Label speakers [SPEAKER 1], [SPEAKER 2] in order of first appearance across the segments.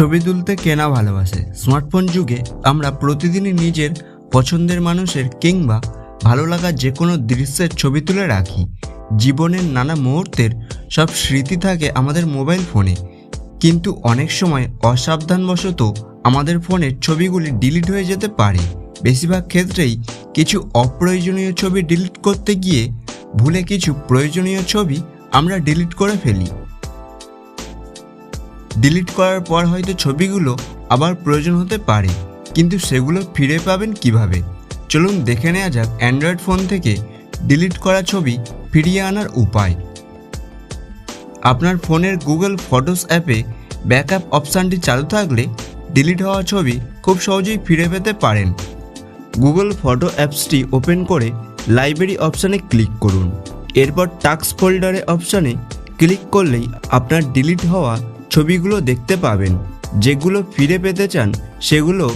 [SPEAKER 1] ছবি তুলতে কেনা ভালোবাসে। স্মার্টফোন যুগে আমরা প্রতিদিনই নিজের পছন্দের মানুষের কিংবা ভালো লাগা যে কোনো দৃশ্যের ছবি তুলে রাখি। জীবনের নানা মুহূর্তের সব স্মৃতি থাকে আমাদের মোবাইল ফোনে। কিন্তু অনেক সময় অসাবধানবশত আমাদের ফোনের ছবিগুলি ডিলিট হয়ে যেতে পারে। বেশিরভাগ ক্ষেত্রেই কিছু অপ্রয়োজনীয় ছবি ডিলিট করতে গিয়ে ভুলে কিছু প্রয়োজনীয় ছবি আমরা ডিলিট করে ফেলি। ডিলিট করার পর হয়তো ছবিগুলো আবার প্রয়োজন হতে পারে, কিন্তু সেগুলো ফিরে পাবেন কীভাবে? চলুন দেখে নেওয়া যাক অ্যান্ড্রয়েড ফোন থেকে ডিলিট করা ছবি ফিরিয়ে আনার উপায়। আপনার ফোনের গুগল ফটোস অ্যাপে ব্যাকআপ অপশানটি চালু থাকলে ডিলিট হওয়া ছবি খুব সহজেই ফিরে পেতে পারেন। গুগল ফটো অ্যাপসটি ওপেন করে লাইব্রেরি অপশানে ক্লিক করুন। এরপর টাক্স ফোল্ডারে অপশানে ক্লিক করলেই আপনার ডিলিট হওয়া ছবিগুলো দেখতে পাবেন। যেগুলো ফিরে পেতে চান, সেগুলো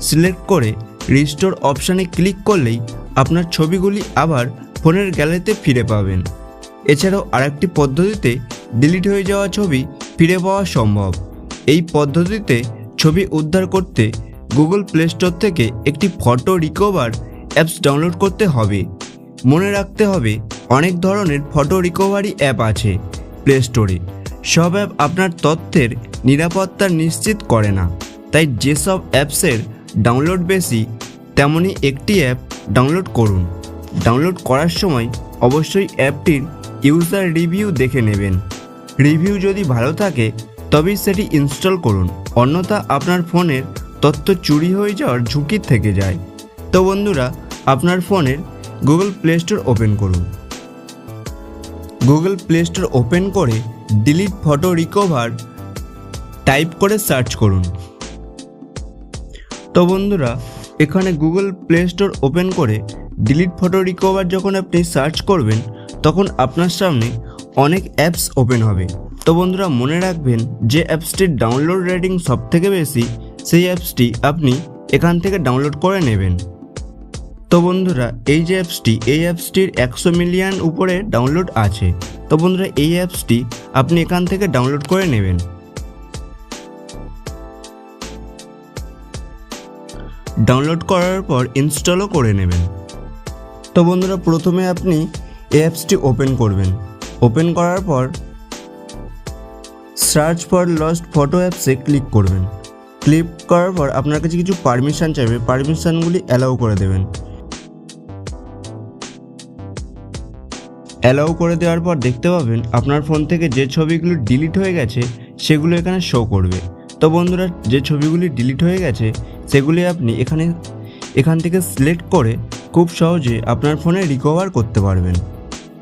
[SPEAKER 1] সিলেক্ট করে রিস্টোর অপশানে ক্লিক করলেই আপনার ছবিগুলি আবার ফোনের গ্যালারিতে ফিরে পাবেন। এছাড়াও আরেকটি পদ্ধতিতে ডিলিট হয়ে যাওয়া ছবি ফিরে পাওয়া সম্ভব। এই পদ্ধতিতে ছবি উদ্ধার করতে গুগল প্লে স্টোর থেকে একটি ফটো রিকভার অ্যাপস ডাউনলোড করতে হবে। মনে রাখতে হবে, অনেক ধরনের ফটো রিকভারি অ্যাপ আছে প্লে স্টোরে। সব অ্যাপ আপনার তথ্যের নিরাপত্তা নিশ্চিত করে না। তাই যেসব অ্যাপসের ডাউনলোড বেশি তেমনই একটি অ্যাপ ডাউনলোড করুন। ডাউনলোড করার সময় অবশ্যই অ্যাপটির ইউজার রিভিউ দেখে নেবেন। রিভিউ যদি ভালো থাকে, তবেই সেটি ইনস্টল করুন। অন্যথা আপনার ফোনের তথ্য চুরি হয়ে যাওয়ার ঝুঁকি থেকে যায়। তো বন্ধুরা, আপনার ফোনের গুগল প্লে স্টোর ওপেন করুন। গুগল প্লে স্টোর ওপেন করে ডিলিট ফটো রিকভার টাইপ করে সার্চ করুন। তো বন্ধুরা, এখানে গুগল প্লে স্টোর ওপেন করে ডিলিট ফটো রিকভার যখন আপনি সার্চ করবেন, তখন আপনার সামনে অনেক অ্যাপস ওপেন হবে। তো বন্ধুরা, মনে রাখবেন যে অ্যাপসটির ডাউনলোড রেটিং সব থেকে বেশি, সেই অ্যাপসটি আপনি এখান থেকে ডাউনলোড করে নেবেন। তো বন্ধুরা, এই যে অ্যাপসটি এই অ্যাপসটির একশো মিলিয়ন উপরে ডাউনলোড আছে। তো বন্ধুরা, এই অ্যাপসটি আপনি এখান থেকে ডাউনলোড করে নেবেন। ডাউনলোড করার পর ইনস্টলও করে নেবেন। তো বন্ধুরা, প্রথমে আপনি এই অ্যাপসটি ওপেন করবেন। ওপেন করার পর সার্চ ফর লস্ট ফটো অ্যাপসে ক্লিক করবেন। ক্লিক করার পর আপনার কাছে কিছু পারমিশন চাইবে। পারমিশনগুলি অ্যালাউ করে দেবেন। অ্যালাউ করে দেওয়ার পর দেখতে পাবেন আপনার ফোন থেকে যে ছবিগুলো ডিলিট হয়ে গেছে, সেগুলো এখানে শো করবে। তো বন্ধুরা, যে ছবিগুলি ডিলিট হয়ে গেছে, সেগুলি আপনি এখানে, এখান থেকে সিলেক্ট করে খুব সহজে আপনার ফোনে রিকভার করতে পারবেন।